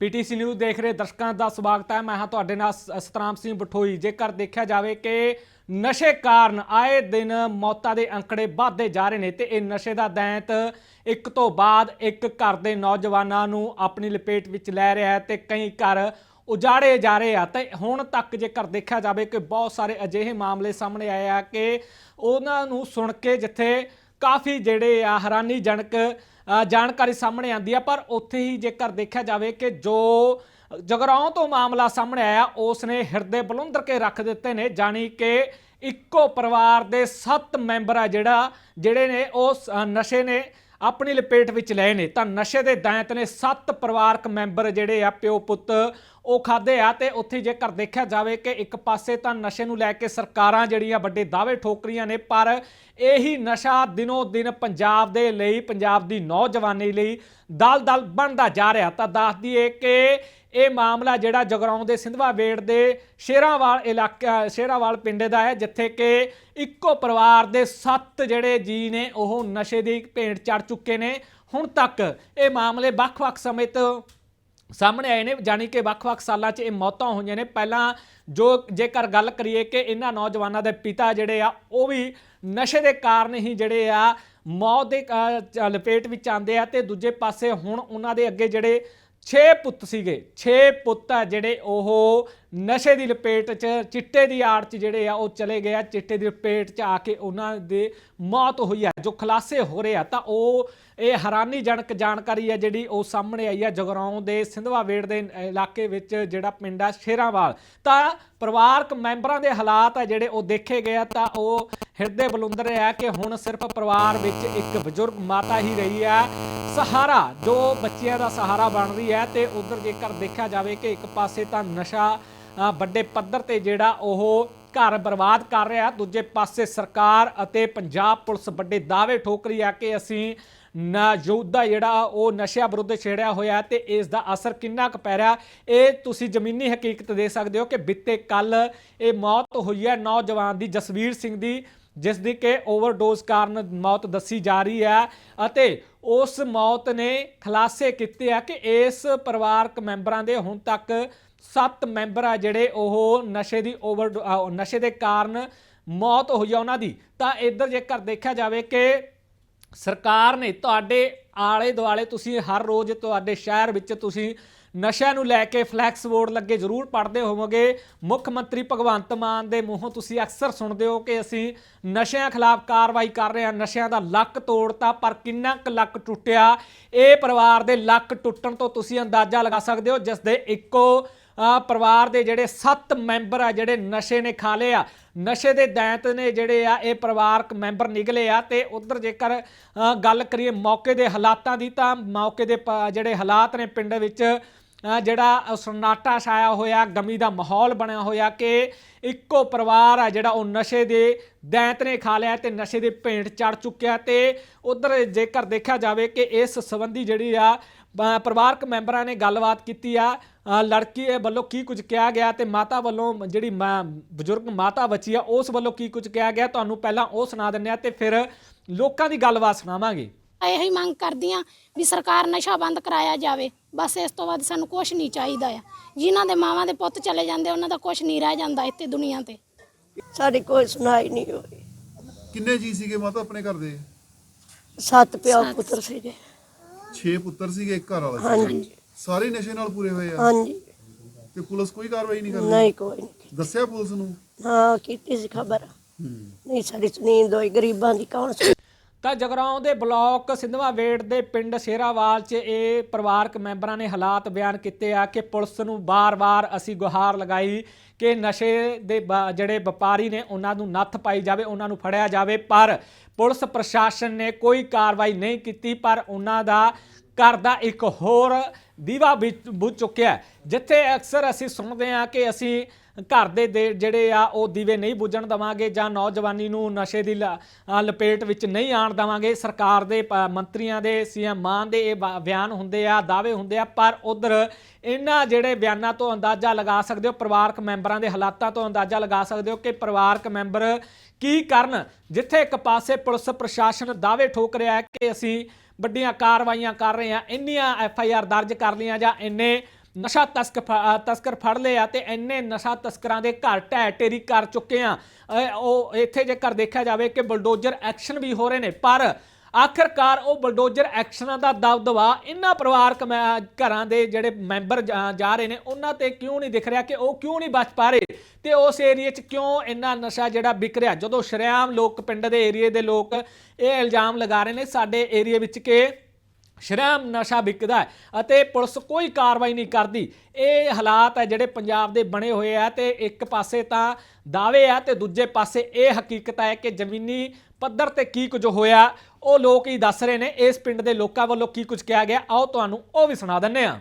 PTC news ਦੇਖ ਰਹੇ ਦਰਸ਼ਕਾਂ ਦਾ ਸਵਾਗਤ ਹੈ। ਮੈਂ ਹਾਂ ਤੁਹਾਡੇ ਨਾਲ ਸਤਰਾਮ ਸਿੰਘ ਬਠੋਈ। ਜੇਕਰ ਦੇਖਿਆ ਜਾਵੇ ਕਿ ਨਸ਼ੇ ਕਾਰਨ ਆਏ ਦਿਨ ਮੌਤਾਂ ਦੇ ਅੰਕੜੇ ਵਧਦੇ ਜਾ ਰਹੇ ਨੇ ਤੇ ਇਹ ਨਸ਼ੇ ਦਾ ਦੈਂਤ ਇੱਕ ਤੋਂ ਬਾਅਦ ਇੱਕ ਘਰ ਦੇ ਨੌਜਵਾਨਾਂ ਨੂੰ ਆਪਣੀ ਲਪੇਟ ਵਿੱਚ ਲੈ ਰਿਹਾ ਹੈ ਤੇ ਕਈ ਘਰ ਉਜਾੜੇ ਜਾ ਰਹੇ ਆ। ਤੇ ਹੁਣ ਤੱਕ ਜੇਕਰ ਦੇਖਿਆ ਜਾਵੇ ਕਿ ਬਹੁਤ ਸਾਰੇ ਅਜਿਹੇ ਮਾਮਲੇ ਸਾਹਮਣੇ ਆਏ ਆ ਕਿ ਉਹਨਾਂ ਨੂੰ ਸੁਣ ਕੇ ਜਿੱਥੇ ਕਾਫੀ ਜਿਹੜੇ ਆ ਹੈਰਾਨੀਜਨਕ ਜਾਣਕਾਰੀ ਸਾਹਮਣੇ ਆਂਦੀ ਆ, ਪਰ ਉੱਥੇ ਹੀ ਜੇਕਰ ਦੇਖਿਆ ਜਾਵੇ ਕਿ ਜੋ ਜਗਰਾਉਂ ਤੋਂ ਮਾਮਲਾ ਸਾਹਮਣੇ ਆਇਆ ਉਸ ਨੇ ਹਿਰਦੇ ਬਲੁੰਦਰ ਕੇ ਰੱਖ ਦਿੱਤੇ ਨੇ, ਜਾਣੀ ਕਿ ਇੱਕੋ ਪਰਿਵਾਰ ਦੇ 7 ਮੈਂਬਰ ਆ ਜਿਹੜਾ, ਜਿਹੜੇ ਨੇ ਉਹ ਨਸ਼ੇ ਨੇ ਆਪਣੀ ਲਪੇਟ ਵਿੱਚ ਲਏ ਨੇ। ਤਾਂ ਨਸ਼ੇ ਦੇ ਦਾਇਤ ਨੇ 7 ਪਰਿਵਾਰਕ ਮੈਂਬਰ ਜਿਹੜੇ ਆ, ਪਿਓ ਪੁੱਤ ਉਹ ਖਾਦੇ ਆ ਤੇ ਉੱਥੇ ਜੇਕਰ ਦੇਖਿਆ ਜਾਵੇ ਕਿ ਇੱਕ ਪਾਸੇ ਤਾਂ ਨਸ਼ੇ ਨੂੰ ਲੈ ਕੇ ਸਰਕਾਰਾਂ ਜਿਹੜੀਆਂ ਵੱਡੇ ਦਾਅਵੇ ਠੋਕ ਰਹੀਆਂ ਨੇ, ਪਰ ਇਹੀ ਨਸ਼ਾ ਦਿਨੋ ਦਿਨ ਪੰਜਾਬ ਦੇ ਲਈ, ਪੰਜਾਬ ਦੀ ਨੌਜਵਾਨੀ ਲਈ ਦਲ-ਦਲ ਬਣਦਾ ਜਾ ਰਿਹਾ। ਤਾਂ ਦੱਸ ਦਈਏ ਕਿ ਇਹ ਮਾਮਲਾ ਜਿਹੜਾ ਜਗਰਾਉਂ ਦੇ ਸਿੰਧਵਾ ਵੇੜ ਦੇ ਸ਼ੇਰਾਵਾਲ ਇਲਾਕਾ, ਸ਼ੇਰਾਵਾਲ ਪਿੰਡ ਦਾ ਹੈ, ਜਿੱਥੇ ਕਿ ਇੱਕੋ ਪਰਿਵਾਰ ਦੇ 7 ਜਿਹੜੇ ਜੀ ਨੇ, ਉਹ ਨਸ਼ੇ ਦੀ ਭੇਂਟ ਚੜ ਚੁੱਕੇ ਨੇ। ਹੁਣ ਤੱਕ ਇਹ ਮਾਮਲੇ ਵੱਖ-ਵੱਖ ਸਮੇਂ ਤੋਂ ਸਾਹਮਣੇ ਆਏ ਨੇ, ਜਾਣੀ ਕਿ ਵੱਖ-ਵੱਖ ਸਾਲਾਂ 'ਚ ਇਹ ਮੌਤਾਂ ਹੋਈਆਂ ਨੇ। ਪਹਿਲਾਂ ਜੋ ਜੇਕਰ ਗੱਲ ਕਰੀਏ ਕਿ ਇਹਨਾਂ ਨੌਜਵਾਨਾਂ ਦੇ ਪਿਤਾ ਜਿਹੜੇ ਆ, ਉਹ ਵੀ ਨਸ਼ੇ ਦੇ ਕਾਰਨ ਹੀ ਜਿਹੜੇ ਆ, ਮੌਤ ਦੇ ਲਪੇਟ ਵਿੱਚ ਆਂਦੇ ਆ ਤੇ ਦੂਜੇ ਪਾਸੇ ਹੁਣ ਉਹਨਾਂ ਦੇ ਅੱਗੇ ਜਿਹੜੇ 6 ਪੁੱਤ ਸੀਗੇ। 6 ਪੁੱਤ ਆ ਜਿਹੜੇ ਉਹ ਨਸ਼ੇ ਦੀ ਲਪੇਟ 'ਚ, ਚਿੱਟੇ ਦੀ ਆੜ 'ਚ ਜਿਹੜੇ ਆ, ਉਹ ਚਲੇ ਗਏ ਆ। ਚਿੱਟੇ ਦੀ ਲਪੇਟ 'ਚ ਆ ਕੇ ਉਹਨਾਂ ਦੇ ਮੌਤ ਹੋਈ ਆ। ਜੋ ਖੁਲਾਸੇ ਹੋ ਰਹੇ ਆ, ਤਾਂ ਉਹ ਇਹ ਹੈਰਾਨੀਜਨਕ ਜਾਣਕਾਰੀ ਹੈ ਜਿਹੜੀ ਉਹ ਸਾਹਮਣੇ ਆਈ ਹੈ ਜਗਰਾਉਂ ਦੇ ਸਿੰਧਵਾ ਵੇੜ ਦੇ ਇਲਾਕੇ ਵਿੱਚ, ਜਿਹੜਾ ਪਿੰਡ ਆ ਸ਼ੇਰਾਵਾਲ। ਤਾਂ ਪਰਿਵਾਰਕ ਮੈਂਬਰਾਂ ਦੇ ਹਾਲਾਤ ਆ ਜਿਹੜੇ ਉਹ ਦੇਖੇ ਗਏ ਆ, ਤਾਂ ਉਹ ਹਿਰਦੇ ਬਲੁੰਦਰ ਰਿਹਾ ਕਿ ਹੁਣ ਸਿਰਫ ਪਰਿਵਾਰ ਵਿੱਚ ਇੱਕ ਬਜ਼ੁਰਗ ਮਾਤਾ ਹੀ ਰਹੀ ਹੈ ਸਹਾਰਾ, ਜੋ ਬੱਚਿਆਂ ਦਾ ਸਹਾਰਾ ਬਣ ਰਹੀ ਹੈ ਤੇ ਉਧਰ ਜੇਕਰ ਦੇਖਿਆ ਜਾਵੇ ਕਿ ਇੱਕ ਪਾਸੇ ਤਾਂ ਨਸ਼ਾ ਵੱਡੇ ਪੱਧਰ ਤੇ ਜਿਹੜਾ ਉਹ ਘਰ ਬਰਬਾਦ ਕਰ ਰਿਹਾ, ਦੂਜੇ ਪਾਸੇ ਸਰਕਾਰ ਅਤੇ ਪੰਜਾਬ ਪੁਲਿਸ ਵੱਡੇ ਦਾਅਵੇ ਠੋਕ ਰਹੀ ਹੈ ਕਿ ਅਸੀਂ ਨਾ, ਯੁੱਧਾ ਜਿਹੜਾ ਉਹ ਨਸ਼ਿਆਂ ਵਿਰੁੱਧ ਛੇੜਿਆ ਹੋਇਆ ਹੈ ਤੇ ਇਸ ਦਾ ਅਸਰ ਕਿੰਨਾ ਕੁ ਪੈ ਰਿਹਾ, ਇਹ ਤੁਸੀਂ ਜ਼ਮੀਨੀ ਹਕੀਕਤ ਦੇ ਸਕਦੇ ਹੋ ਕਿ ਬਿੱਤੇ ਕੱਲ ਇਹ ਮੌਤ ਹੋਈ ਹੈ, ਨੌਜਵਾਨ ਦੀ ਜਸਵੀਰ ਸਿੰਘ ਦੀ ਜਿਸ ਦੀ ਕਿ ਓਵਰਡੋਜ਼ ਕਾਰਨ ਮੌਤ ਦੱਸੀ ਜਾ ਰਹੀ ਹੈ ਅਤੇ ਉਸ ਮੌਤ ਨੇ ਖੁਲਾਸੇ ਕੀਤੇ ਆ ਕਿ ਇਸ ਪਰਿਵਾਰਕ ਮੈਂਬਰਾਂ ਦੇ ਹੁਣ ਤੱਕ 7 ਮੈਂਬਰ ਆ ਜਿਹੜੇ ਉਹ ਨਸ਼ੇ ਦੀ ਓਵਰ ਨਸ਼ੇ ਦੇ ਕਾਰਨ ਮੌਤ ਹੋਈ ਆ ਉਹਨਾਂ ਦੀ। ਤਾਂ ਇੱਧਰ ਜੇਕਰ ਦੇਖਿਆ ਜਾਵੇ ਕਿ ਸਰਕਾਰ ਨੇ ਤੁਹਾਡੇ ਆਲੇ ਦੁਆਲੇ ਤੁਸੀਂ ਹਰ ਰੋਜ਼ ਤੁਹਾਡੇ ਸ਼ਹਿਰ ਵਿੱਚ ਤੁਸੀਂ ਨਸ਼ਿਆਂ ਨੂੰ ਲੈ ਕੇ ਫਲੈਕਸ ਬੋਰਡ ਲੱਗੇ ਜ਼ਰੂਰ ਪੜ੍ਹਦੇ ਹੋਵੋਗੇ। ਮੁੱਖ ਮੰਤਰੀ ਭਗਵੰਤ ਮਾਨ ਦੇ ਮੂੰਹੋਂ ਤੁਸੀਂ ਅਕਸਰ ਸੁਣਦੇ ਹੋ ਕਿ ਅਸੀਂ ਨਸ਼ਿਆਂ ਖਿਲਾਫ ਕਾਰਵਾਈ ਕਰ ਰਹੇ ਹਾਂ, ਨਸ਼ਿਆਂ ਦਾ ਲੱਕ ਤੋੜਤਾ, ਪਰ ਕਿੰਨਾ ਕੁ ਲੱਕ ਟੁੱਟਿਆ? ਇਹ ਪਰਿਵਾਰ ਦੇ ਲੱਕ ਟੁੱਟਣ ਤੋਂ ਤੁਸੀਂ ਅੰਦਾਜ਼ਾ ਲਗਾ ਸਕਦੇ ਹੋ, ਜਿਸ ਦੇ ਇੱਕੋ ਪਰਿਵਾਰ ਦੇ ਜਿਹੜੇ 7 ਮੈਂਬਰ ਆ, ਜਿਹੜੇ ਨਸ਼ੇ ਨੇ ਖਾ ਲਏ ਆ, ਨਸ਼ੇ ਦੇ ਦੈਂਤ ਨੇ ਜਿਹੜੇ ਆ, ਇਹ ਪਰਿਵਾਰਕ ਮੈਂਬਰ ਨਿਕਲੇ ਆ ਤੇ ਉਧਰ ਜੇਕਰ ਗੱਲ ਕਰੀਏ ਮੌਕੇ ਦੇ ਹਾਲਾਤਾਂ ਦੀ ਤਾਂ ਮੌਕੇ ਦੇ ਪ- ਜਿਹੜੇ ਹਾਲਾਤ ਨੇ ਪਿੰਡ ਵਿੱਚ ਜਿਹੜਾ ਸਨਾਟਾ ਛਾਇਆ ਹੋਇਆ, ਗਮੀ ਦਾ ਮਾਹੌਲ ਬਣਿਆ ਹੋਇਆ ਕਿ ਇੱਕੋ ਪਰਿਵਾਰ ਆ ਜਿਹੜਾ ਉਹ ਨਸ਼ੇ ਦੇ ਦੈਂਤ ਨੇ ਖਾ ਲਿਆ ਤੇ ਨਸ਼ੇ ਦੇ ਭੇਂਟ ਚੜ ਚੁੱਕਿਆ ਤੇ ਉਧਰ ਜੇਕਰ ਦੇਖਿਆ ਜਾਵੇ ਕਿ ਇਸ ਸੰਬੰਧੀ ਜਿਹੜੀ ਆ ਪਰਿਵਾਰਕ ਮੈਂਬਰਾਂ ਨੇ ਗੱਲਬਾਤ ਕੀਤੀ ਆ। ਲੜਕੀ ਵੱਲੋਂ ਕੀ ਕੁਝ ਕਿਹਾ ਗਿਆ ਤੇ ਮਾਤਾ ਵੱਲੋਂ ਜਿਹੜੀ ਮਾਂ- ਬਜ਼ੁਰਗ ਮਾਤਾ ਬੱਚੀ ਆ ਉਸ ਵੱਲੋਂ ਕੀ ਕੁਝ ਕਿਹਾ ਗਿਆ? ਤੁਹਾਨੂੰ ਪਹਿਲਾਂ ਉਹ ਸੁਣਾ ਦਿੰਨੇ ਆ ਤੇ ਫਿਰ ਲੋਕਾਂ ਦੀ ਗੱਲਬਾਤ ਸੁਣਾਵਾਂਗੇ। ਇਹੀ ਮੰਗ ਕਰਦੀਆਂ ਵੀ ਸਰਕਾਰ ਨਸ਼ਾ ਬੰਦ ਕਰਾਇਆ ਜਾਵੇ। ਬਸ ਇਸ ਤੋਂ ਬਾਅਦ ਸਾਨੂੰ ਕੁਝ ਨਹੀਂ ਚਾਹੀਦਾ ਆ। ਜਿਨ੍ਹਾਂ ਦੇ ਮਾਵਾਂ ਦੇ ਪੁੱਤ ਚਲੇ ਜਾਂਦੇ ਉਹਨਾਂ ਦਾ ਕੁਝ ਨਹੀਂ ਰਹਿ ਜਾਂਦਾ ਇੱਥੇ ਦੁਨੀਆ ਤੇ। ਸਾਡੀ ਕੋਈ ਸੁਣਾਈ ਨਹੀਂ ਹੋਈ। ਕਿੰਨੇ ਜੀ ਸੀਗੇ ਮਾਤਾ ਆਪਣੇ ਘਰ ਦੇ? ਸੱਤ ਪਿਓ ਪੁੱਤਰ ਸੀਗੇ। 6 ਪੁੱਤਰ ਸੀਗੇ ਇੱਕ ਘਰ ਵਾਲਾ ਹਾਂਜੀ। ਸਾਰੇ ਨਸ਼ੇ ਨਾਲ ਪੂਰੇ ਹੋਏ ਆ। ਹਾਂਜੀ। ਤੇ ਪੁਲਿਸ ਕੋਈ ਕਾਰਵਾਈ ਨਹੀਂ ਕਰਦੀ? ਨਹੀਂ ਕੋਈ ਨਹੀਂ ਦੱਸਿਆ ਪੁਲਿਸ ਨੂੰ? ਹਾਂ ਕੀਤੀ ਸੀ ਖਬਰ। ਨਹੀਂ ਸਾਡੀ ਸੁਨੀਂਦ ਹੋਈ ਗਰੀਬਾਂ ਦੀ ਕੌਣ ਸੁਣੇ? ਤਾਂ ਜਗਰਾਉਂ ਦੇ ਬਲਾਕ ਸਿੰਧਵਾ ਵੇੜ ਦੇ ਪਿੰਡ ਸ਼ੇਰਾਵਾਲ 'ਚ ਇਹ ਪਰਿਵਾਰਕ ਮੈਂਬਰਾਂ ਨੇ ਹਾਲਾਤ ਬਿਆਨ ਕੀਤੇ ਆ ਕਿ ਪੁਲਿਸ ਨੂੰ ਬਾਰ-ਬਾਰ ਅਸੀਂ ਗੁਹਾਰ ਲਗਾਈ ਕਿ ਨਸ਼ੇ ਦੇ ਬ- ਜਿਹੜੇ ਵਪਾਰੀ ਨੇ ਉਹਨਾਂ ਨੂੰ ਨੱਥ ਪਾਈ ਜਾਵੇ ਉਹਨਾਂ ਨੂੰ ਫੜਿਆ ਜਾਵੇ। ਪਰ ਪੁਲਿਸ ਪ੍ਰਸ਼ਾਸਨ ਨੇ ਕੋਈ ਕਾਰਵਾਈ ਨਹੀਂ ਕੀਤੀ ਪਰ ਉਹਨਾਂ ਦਾ ਘਰ ਦਾ ਇੱਕ ਹੋਰ ਦੀਵਾ ਵੀ ਬੁੱਝ ਚੁੱਕਿਆ ਜਿੱਥੇ ਅਕਸਰ ਅਸੀਂ ਸੁਣਦੇ ਹਾਂ ਕਿ ਅਸੀਂ ਘਰ ਦੇ ਦੇ ਜਿਹੜੇ ਆ, ਉਹ ਦੀਵੇ ਨਹੀਂ ਬੁੱਝਣ ਦਵਾਂਗੇ ਜਾਂ ਨੌਜਵਾਨੀ ਨੂੰ ਨਸ਼ੇ ਦੀ ਲ- ਲਪੇਟ ਵਿੱਚ ਨਹੀਂ ਆਣ ਦਵਾਂਗੇ। ਸਰਕਾਰ ਦੇ ਮੰਤਰੀਆਂ ਦੇ, ਸੀਐਮ ਮਾਨ ਦੇ ਇਹ ਬਿਆਨ ਹੁੰਦੇ ਆ, ਦਾਅਵੇ ਹੁੰਦੇ ਆ, ਪਰ ਉਧਰ ਇਹਨਾਂ ਜਿਹੜੇ ਬਿਆਨਾਂ ਤੋਂ ਅੰਦਾਜ਼ਾ ਲਗਾ ਸਕਦੇ ਹੋ, ਪਰਿਵਾਰਕ ਮੈਂਬਰਾਂ ਦੇ ਹਾਲਾਤਾਂ ਤੋਂ ਅੰਦਾਜ਼ਾ ਲਗਾ ਸਕਦੇ ਹੋ ਕਿ ਪਰਿਵਾਰਕ ਮੈਂਬਰ ਕੀ ਕਰਨ। ਜਿੱਥੇ ਇੱਕ ਪਾਸੇ ਪੁਲਿਸ ਪ੍ਰਸ਼ਾਸਨ ਦਾਅਵੇ ਠੋਕ ਰਿਹਾ ਹੈ ਕਿ ਅਸੀਂ ਵੱਡੀਆਂ ਕਾਰਵਾਈਆਂ ਕਰ ਰਹੇ ਹਾਂ। ਇੰਨੀਆਂ ਐਫ ਆਈ ਆਰ ਦਰਜ ਕਰ ਲਈਆਂ ਜਾਂ ਇੰਨੇ ਨਸ਼ਾ ਤਸਕਰ ਫ- ਤਸਕਰ ਫੜ ਲਏ ਆ ਤੇ ਇੰਨੇ ਨਸ਼ਾ ਤਸਕਰਾਂ ਦੇ ਘਰ ਢਹਿ ਢੇਰੀ ਕਰ ਚੁੱਕੇ ਆ ਉਹ ਇੱਥੇ ਜੇਕਰ ਦੇਖਿਆ ਜਾਵੇ ਕਿ ਬਲਡੋਜ਼ਰ ਐਕਸ਼ਨ ਵੀ ਹੋ ਰਹੇ ਨੇ, ਪਰ ਆਖਰਕਾਰ ਉਹ ਬਲਡੋਜ਼ਰ ਐਕਸ਼ਨਾਂ ਦਾ ਦਬਦਬਾ ਇਹਨਾਂ ਪਰਿਵਾਰਕ ਮੈਂ- ਘਰਾਂ ਦੇ ਜਿਹੜੇ ਮੈਂਬਰ ਜਾ ਜਾ ਰਹੇ ਨੇ ਉਹਨਾਂ ਤੇ ਕਿਉਂ ਨਹੀਂ ਦਿਖ ਰਿਹਾ ਕਿ ਉਹ ਕਿਉਂ ਨਹੀਂ ਬਚ ਪਾ ਰਹੇ? ਤੇ ਉਸ ਏਰੀਏ 'ਚ ਕਿਉਂ ਇੰਨਾ ਨਸ਼ਾ ਜਿਹੜਾ ਵਿਕ ਰਿਹਾ? ਜਦੋਂ ਸ਼ਰੇਆਮ ਲੋਕ, ਪਿੰਡ ਦੇ ਏਰੀਏ ਦੇ ਲੋਕ ਇਹ ਇਲਜ਼ਾਮ ਲਗਾ ਰਹੇ ਨੇ ਸਾਡੇ ਏਰੀਏ ਵਿੱਚ ਕਿ ਸ਼ਰੇਆਮ ਨਸ਼ਾ ਵਿਕਦਾ ਅਤੇ ਪੁਲਿਸ ਕੋਈ ਕਾਰਵਾਈ ਨਹੀਂ ਕਰਦੀ। ਇਹ ਹਾਲਾਤ ਹੈ ਜਿਹੜੇ ਪੰਜਾਬ ਦੇ ਬਣੇ ਹੋਏ ਆ ਤੇ ਇੱਕ ਪਾਸੇ ਤਾਂ ਦਾਅਵੇ ਆ ਤੇ ਦੂਜੇ ਪਾਸੇ ਇਹ ਹਕੀਕਤ ਹੈ ਕਿ ਜ਼ਮੀਨੀ ਪੱਧਰ ਤੇ ਕੀ ਕੁਝ ਹੋਇਆ, ਉਹ ਲੋਕ ਹੀ ਦੱਸ ਰਹੇ ਨੇ, ਇਸ ਪਿੰਡ ਦੇ ਲੋਕਾਂ ਵੱਲੋਂ ਕੀ ਕੁਝ ਕਿਹਾ ਗਿਆ, ਆਓ ਤੁਹਾਨੂੰ ਉਹ ਵੀ ਸੁਣਾ ਦਿੰਨੇ ਆ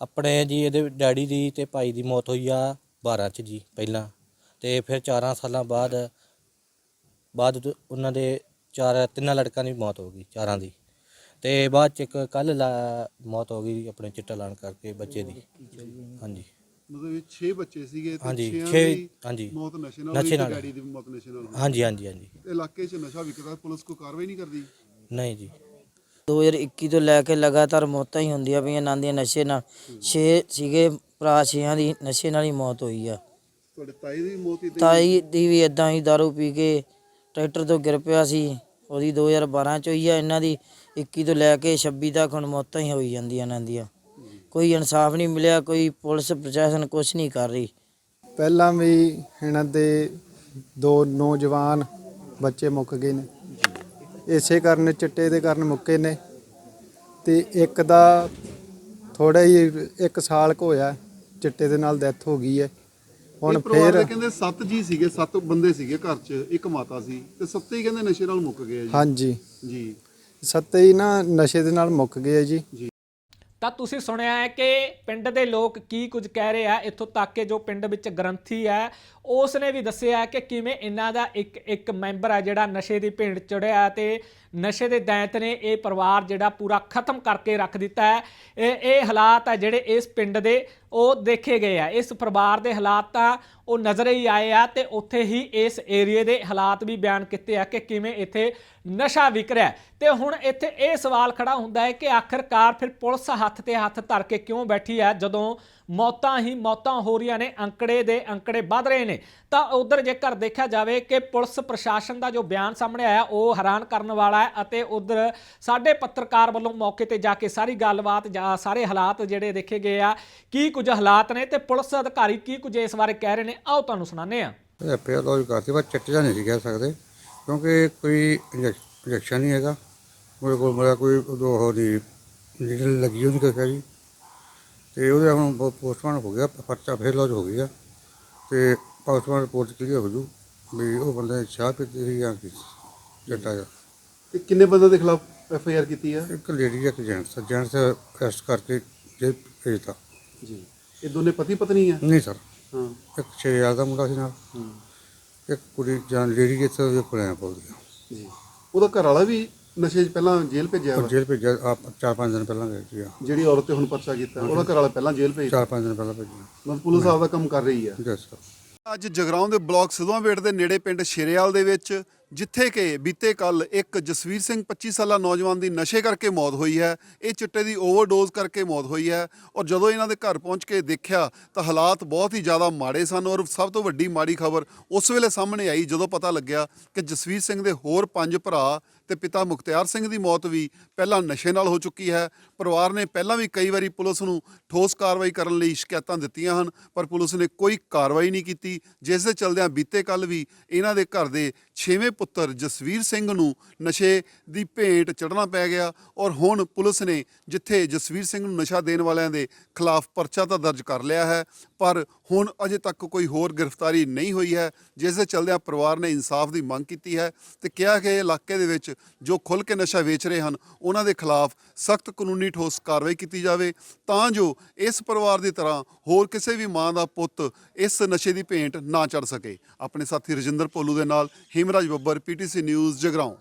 ਆਪਣੇ ਜੀ, ਇਹਦੇ ਡੈਡੀ ਦੀ ਤੇ ਭਾਈ ਦੀ ਮੌਤ ਹੋਈ ਆ 12 ਚ ਜੀ ਪਹਿਲਾਂ, ਤੇ ਫਿਰ 4 ਸਾਲਾਂ ਬਾਅਦ ਬਾਅਦ ਉਹਨਾਂ ਦੇ ਚਾਰ, ਤਿੰਨਾਂ ਲੜਕਾਂ ਦੀ ਮੌਤ ਹੋ ਗਈ, ਚਾਰਾਂ ਦੀ। ਤੇ ਬਾਅਦ ਚ ਇੱਕ ਕੱਲ ਮੌਤ ਹੋ ਗਈ ਆਪਣੇ ਚਿੱਟਾ ਲਾਣ ਕਰਕੇ ਬੱਚੇ ਦੀ। ਹਾਂਜੀ। ਮਤਲਬ ਇਹ 6 ਬੱਚੇ ਸੀਗੇ ਤੇ ਹਾਂਜੀ, ਛੇਆਂ ਛੇ- ਦੀ ਹਾਂਜੀ। ਮੌਤ ਨਸ਼ੇ ਨਾਲ ਨਸ਼ੇ ਹੋਈ ਤੇ ਨਾਲ। ਡੈਡੀ ਦੀ ਵੀ ਮੌਤ ਨਸ਼ੇ ਨਾਲ ਹੋਈ। ਹਾਂਜੀ ਹਾਂਜੀ ਹਾਂਜੀ। ਤੇ ਇਲਾਕੇ 'ਚ ਨਸ਼ਾ ਵਿਕਦਾ ਪੁਲਿਸ ਕੋਈ ਕਾਰਵਾਈ ਨਹੀਂ ਕਰਦੀ? ਨਹੀਂ ਜੀ। 2021 ਤੋਂ ਲੈ ਕੇ ਲਗਾਤਾਰ ਮੌਤਾਂ ਹੀ ਹੁੰਦੀਆਂ ਪਈਆਂ ਨਾਂ ਦੀਆਂ ਨਸ਼ੇ ਨਾਲ। ਛੇ ਸੀਗੇ ਭਰਾ ਛੇਆਂ ਦੀ ਨਸ਼ੇ ਨਾਲ ਹੀ ਮੌਤ ਹੋਈ ਆ। ਤੁਹਾਡੇ ਤਾਈ ਦੀ ਮੌਤ ਹੀ ਤਾਈ ਦੀ ਵੀ ਇਦਾਂ ਹੀ दारू ਪੀ ਕੇ ਟਰੈਕਟਰ ਤੋਂ ਗਿਰ ਪਿਆ ਸੀ। ਉਹਦੀ 2012 ਚ ਹੋਈ ਆ। ਇਹਨਾਂ ਦੀ 21 ਤੋਂ ਲੈ ਕੇ 26 ਤੱਕ ਹੁਣ ਮੌਤਾਂ ਹੀ ਹੋਈ ਜਾਂਦੀਆਂ ਇਹਨਾਂ ਦੀਆਂ। ਕੋਈ ਇਨਸਾਫ ਨਹੀਂ ਮਿਲਿਆ ਕੋਈ ਪੁਲਿਸ ਪ੍ਰਸ਼ਾਸਨ ਕੁਝ ਨਹੀਂ ਕਰ ਰਹੀ। ਪਹਿਲਾਂ ਵੀ ਇਹਨਾਂ ਦੇ ਦੋ ਨੌਜਵਾਨ ਬੱਚੇ ਮੁੱਕ ਗਏ ਨੇ। ਇਸੇ ਕਾਰਨ ਚਿੱਟੇ ਦੇ ਕਾਰਨ ਮੁੱਕੇ ਨੇ ਤੇ ਇੱਕ ਦਾ ਥੋੜਾ ਹੀ ਇੱਕ ਸਾਲ ਕੁ ਹੋਇਆ ਚਿੱਟੇ ਦੇ ਨਾਲ ਡੈਥ ਹੋ ਗਈ ਹੈ। ਹੁਣ ਫੇਰ ਕਹਿੰਦੇ 7 ਜੀ ਸੀਗੇ 7 ਬੰਦੇ ਸੀਗੇ ਘਰ 'ਚ ਇੱਕ ਮਾਤਾ ਸੀ ਤੇ ਸੱਤੇ ਹੀ ਕਹਿੰਦੇ ਨਸ਼ੇ ਨਾਲ ਮੁੱਕ ਗਏ ਆ ਜੀ। ਹਾਂਜੀ। ਜੀ। ਸੱਤੇ ਹੀ ਨਾ ਨਸ਼ੇ ਦੇ ਨਾਲ ਮੁੱਕ ਗਏ ਆ ਜੀ। ਤਾਂ ਤੁਸੀਂ ਸੁਣਿਆ ਹੈ ਕਿ ਪਿੰਡ ਦੇ ਲੋਕ ਕੀ ਕੁਝ ਕਹਿ ਰਹੇ ਆ ਇੱਥੋਂ ਤੱਕ ਕਿ ਜੋ ਪਿੰਡ ਵਿੱਚ ਗ੍ਰੰਥੀ ਹੈ ਉਸ ਨੇ ਵੀ ਦੱਸਿਆ ਕਿ ਕਿਵੇਂ ਇਹਨਾਂ ਦਾ ਇੱਕ ਇੱਕ ਮੈਂਬਰ ਆ ਜਿਹੜਾ ਨਸ਼ੇ ਦੀ ਭੇਂਟ ਚੜਿਆ ਤੇ ਨਸ਼ੇ ਦੇ ਦੈਂਤ ਨੇ ਇਹ ਪਰਿਵਾਰ ਜਿਹੜਾ ਪੂਰਾ ਖਤਮ ਕਰਕੇ ਰੱਖ ਦਿੱਤਾ ਹੈ। ਇਹ ਇਹ ਹਾਲਾਤ ਆ ਜਿਹੜੇ ਇਸ ਪਿੰਡ ਦੇ ਉਹ ਦੇਖੇ ਗਏ ਆ। ਇਸ ਪਰਿਵਾਰ ਦੇ ਹਾਲਾਤ ਤਾਂ ਉਹ ਨਜ਼ਰ ਹੀ ਆਏ ਆ ਤੇ ਉੱਥੇ ਹੀ ਇਸ ਏਰੀਏ ਦੇ ਹਾਲਾਤ ਵੀ ਬਿਆਨ ਕੀਤੇ ਆ ਕਿ ਕਿਵੇਂ ਇੱਥੇ ਨਸ਼ਾ ਵਿਕ ਰਿਹਾ ਤੇ ਹੁਣ ਇੱਥੇ ਇਹ ਸਵਾਲ ਖੜਾ ਹੁੰਦਾ ਹੈ ਕਿ ਆਖਰਕਾਰ ਫਿਰ ਪੁਲਿਸ ਹੱਥ ਤੇ ਹੱਥ ਧਰ ਕੇ ਕਿਉਂ ਬੈਠੀ ਹੈ ਜਦੋਂ ਮੌਤਾਂ ਹੀ ਮੌਤਾਂ ਹੋ ਰਹੀਆਂ ਨੇ, ਅੰਕੜੇ ਦੇ ਅੰਕੜੇ ਵੱਧ ਰਹੇ ਨੇ। ਤਾਂ ਉਧਰ ਜੇਕਰ ਦੇਖਿਆ ਜਾਵੇ ਕਿ ਪੁਲਿਸ ਪ੍ਰਸ਼ਾਸਨ ਦਾ ਜੋ ਬਿਆਨ ਸਾਹਮਣੇ ਆਇਆ, ਉਹ ਹੈਰਾਨ ਕਰਨ ਵਾਲਾ ਹੈ ਅਤੇ ਉਧਰ ਸਾਡੇ ਪੱਤਰਕਾਰ ਵੱਲੋਂ ਮੌਕੇ ਤੇ ਜਾ ਕੇ ਸਾਰੀ ਗੱਲਬਾਤ ਜਾਂ ਸਾਰੇ ਹਾਲਾਤ ਜਿਹੜੇ ਦੇਖੇ ਗਏ ਆ, ਕੀ ਕੁਝ ਹਾਲਾਤ ਨੇ ਤੇ ਪੁਲਿਸ ਅਧਿਕਾਰੀ ਕੀ ਕੁਝ ਇਸ ਬਾਰੇ ਕਹਿ ਰਹੇ ਨੇ, ਆਓ ਤੁਹਾਨੂੰ ਸੁਣਾਉਂਦੇ ਆ ਐਫਆਈਆਰ ਲੌਜ ਕਰਤੀ ਪਰ ਚਿੱਟੇ ਨਹੀਂ ਸੀ ਕਹਿ ਸਕਦੇ, ਕਿਉਂਕਿ ਕੋਈ ਇੰਜੈਕਸ਼ਨ ਨਹੀਂ ਹੈਗਾ। ਮੇਰੇ ਕੋਲ ਮੇਰਾ ਕੋਈ ਉਹ ਦੀ ਨੀਡਲ ਲੱਗੀ ਉਹਦੀ ਕੋਈ ਜੀ ਤੇ ਉਹਦੇ ਹੁਣ ਪੋਸਟਮਾਰਟਮ ਹੋ ਗਿਆ ਪਰਚਾ ਫੇਰ ਲੌਜ ਹੋ ਗਿਆ ਤੇ ਪੋਸਟਮਾਰਟਮ ਰਿਪੋਰਟ ਕਲੀਅਰ ਹੋ ਜੂ ਵੀ ਉਹ ਬੰਦੇ ਚਾਹ ਪੀਤੀ ਸੀ ਜਾਂ ਕੀ ਜੱਟਾ ਜਿਹਾ। ਤੇ ਕਿੰਨੇ ਬੰਦੇ ਦੇ ਖਿਲਾਫ ਐਫ ਆਈ ਆਰ ਕੀਤੀ ਹੈ ਇੱਕ ਲੇਡੀ ਇੱਕ ਜੈਂਟਸ ਜੈਂਟਸ ਅਰੈਸਟ ਕਰਕੇ ਜੇਲ੍ਹ ਭੇਜਤਾ। ਜੀ। ਇਹ ਦੋਨੇ ਪਤੀ ਪਤਨੀ ਆ? ਨਹੀਂ ਸਰ। ਹਾਂ। ਇੱਕ ਛੇ ਹਜ਼ਾਰ ਦਾ ਮੁੰਡਾ ਸੀ ਨਾਲ। ਹੂੰ, ਇੱਕ ਕੁੜੀ ਜਾਂ ਲੇਡੀ ਜਿੱਥੇ ਉਹਦੇ ਕੋਲ ਆਇਆ ਬੋਲਦੀ ਜੀ। ਉਹਦਾ ਘਰ ਵਾਲਾ ਵੀ ਨਸ਼ੇ 'ਚ ਪਹਿਲਾਂ ਜੇਲ੍ਹ ਭੇਜਿਆ ਵਾ? ਜੇਲ੍ਹ ਭੇਜਿਆ ਆਪ ਚਾਰ ਪੰਜ ਦਿਨ ਪਹਿਲਾਂ ਗਏ ਸੀ ਜਿਹੜੀ ਔਰਤ ਤੇ ਹੁਣ ਪਰਚਾ ਕੀਤਾ ਉਹਦਾ ਘਰ ਵਾਲਾ ਪਹਿਲਾਂ ਜੇਲ੍ਹ ਭੇਜ ਚਾਰ ਪੰਜ ਦਿਨ ਪਹਿਲਾਂ ਭੇਜਿਆ। ਮਤਲਬ ਪੁਲਿਸ ਆਪਦਾ ਕੰਮ ਕਰ ਰਹੀ ਆ। ਜੈਸ ਸਰ ਅੱਜ ਜਗਰਾਉਂ ਦੇ ਬਲਾਕ ਸਿਧਵਾਂਵੇਟ ਦੇ ਨੇੜੇ ਪਿੰਡ ਸ਼ੇਰੇਵਾਲ ਦੇ ਵਿੱਚ ਜਿੱਥੇ ਕਿ ਬੀਤੇ ਕੱਲ ਇੱਕ ਜਸਵੀਰ ਸਿੰਘ 25 ਸਾਲਾ ਨੌਜਵਾਨ ਦੀ ਨਸ਼ੇ ਕਰਕੇ ਮੌਤ ਹੋਈ ਹੈ। ਇਹ ਚਿੱਟੇ ਦੀ ਓਵਰਡੋਜ਼ ਕਰਕੇ ਮੌਤ ਹੋਈ ਹੈ ਔਰ ਜਦੋਂ ਇਹਨਾਂ ਦੇ ਘਰ ਪਹੁੰਚ ਕੇ ਦੇਖਿਆ ਤਾਂ ਹਾਲਾਤ ਬਹੁਤ ਹੀ ਜ਼ਿਆਦਾ ਮਾੜੇ ਸਨ ਔਰ ਸਭ ਤੋਂ ਵੱਡੀ ਮਾੜੀ ਖਬਰ ਉਸ ਵੇਲੇ ਸਾਹਮਣੇ ਆਈ ਜਦੋਂ ਪਤਾ ਲੱਗਿਆ ਕਿ ਜਸਵੀਰ ਸਿੰਘ ਦੇ ਹੋਰ ਪੰਜ ਭਰਾ ਤੇ ਪਿਤਾ ਮੁਖਤਿਆਰ ਸਿੰਘ ਦੀ ਮੌਤ ਵੀ ਪਹਿਲਾਂ ਨਸ਼ੇ ਨਾਲ ਹੋ ਚੁੱਕੀ ਹੈ। ਪਰਿਵਾਰ ਨੇ ਪਹਿਲਾਂ ਵੀ ਕਈ ਵਾਰੀ ਪੁਲਿਸ ਨੂੰ ਠੋਸ ਕਾਰਵਾਈ ਕਰਨ ਲਈ ਸ਼ਿਕਾਇਤਾਂ ਦਿੱਤੀਆਂ ਹਨ, ਪਰ ਪੁਲਿਸ ਨੇ ਕੋਈ ਕਾਰਵਾਈ ਨਹੀਂ ਕੀਤੀ, ਜਿਸ ਦੇ ਚਲਦਿਆਂ ਬੀਤੇ ਕੱਲ ਵੀ ਇਹਨਾਂ ਦੇ ਘਰ ਦੇ ਛੇਵੇਂ ਪੁੱਤਰ ਜਸਵੀਰ ਸਿੰਘ ਨੂੰ ਨਸ਼ੇ ਦੀ ਭੇਟ ਚੜ੍ਹਨਾ ਪੈ ਗਿਆ ਔਰ ਹੁਣ ਪੁਲਿਸ ਨੇ ਜਿੱਥੇ ਜਸਵੀਰ ਸਿੰਘ ਨੂੰ ਨਸ਼ਾ ਦੇਣ ਵਾਲਿਆਂ ਦੇ ਖਿਲਾਫ ਪਰਚਾ ਤਾਂ ਦਰਜ ਕਰ ਲਿਆ ਹੈ ਪਰ ਹੁਣ ਅਜੇ ਤੱਕ ਕੋਈ ਹੋਰ ਗ੍ਰਿਫਤਾਰੀ ਨਹੀਂ ਹੋਈ ਹੈ, ਜਿਸ ਦੇ ਚਲਦਿਆਂ ਪਰਿਵਾਰ ਨੇ ਇਨਸਾਫ ਦੀ ਮੰਗ ਕੀਤੀ ਹੈ ਤੇ ਕਿਹਾ ਕਿ ਇਲਾਕੇ ਦੇ ਵਿੱਚ ਜੋ ਖੁੱਲ ਕੇ ਨਸ਼ਾ ਵੇਚ ਰਹੇ ਹਨ, ਉਹਨਾਂ ਦੇ ਖਿਲਾਫ ਸਖਤ ਕਾਨੂੰਨੀ ਠੋਸ ਕਾਰਵਾਈ ਕੀਤੀ ਜਾਵੇ, ਤਾਂ ਜੋ ਇਸ ਪਰਿਵਾਰ ਦੀ ਤਰ੍ਹਾਂ ਹੋਰ ਕਿਸੇ ਵੀ ਮਾਂ ਦਾ ਪੁੱਤ ਇਸ ਨਸ਼ੇ ਦੀ ਭੇਂਟ ਨਾ ਚੜ ਸਕੇ। ਆਪਣੇ ਸਾਥੀ ਰਜਿੰਦਰ ਪੋਲੂ ਦੇ ਨਾਲ ਹਿਮਰਾਜ ਬੱਬਰ, ਪੀਟੀਸੀ ਨਿਊਜ਼, ਜਗਰਾਉਂ।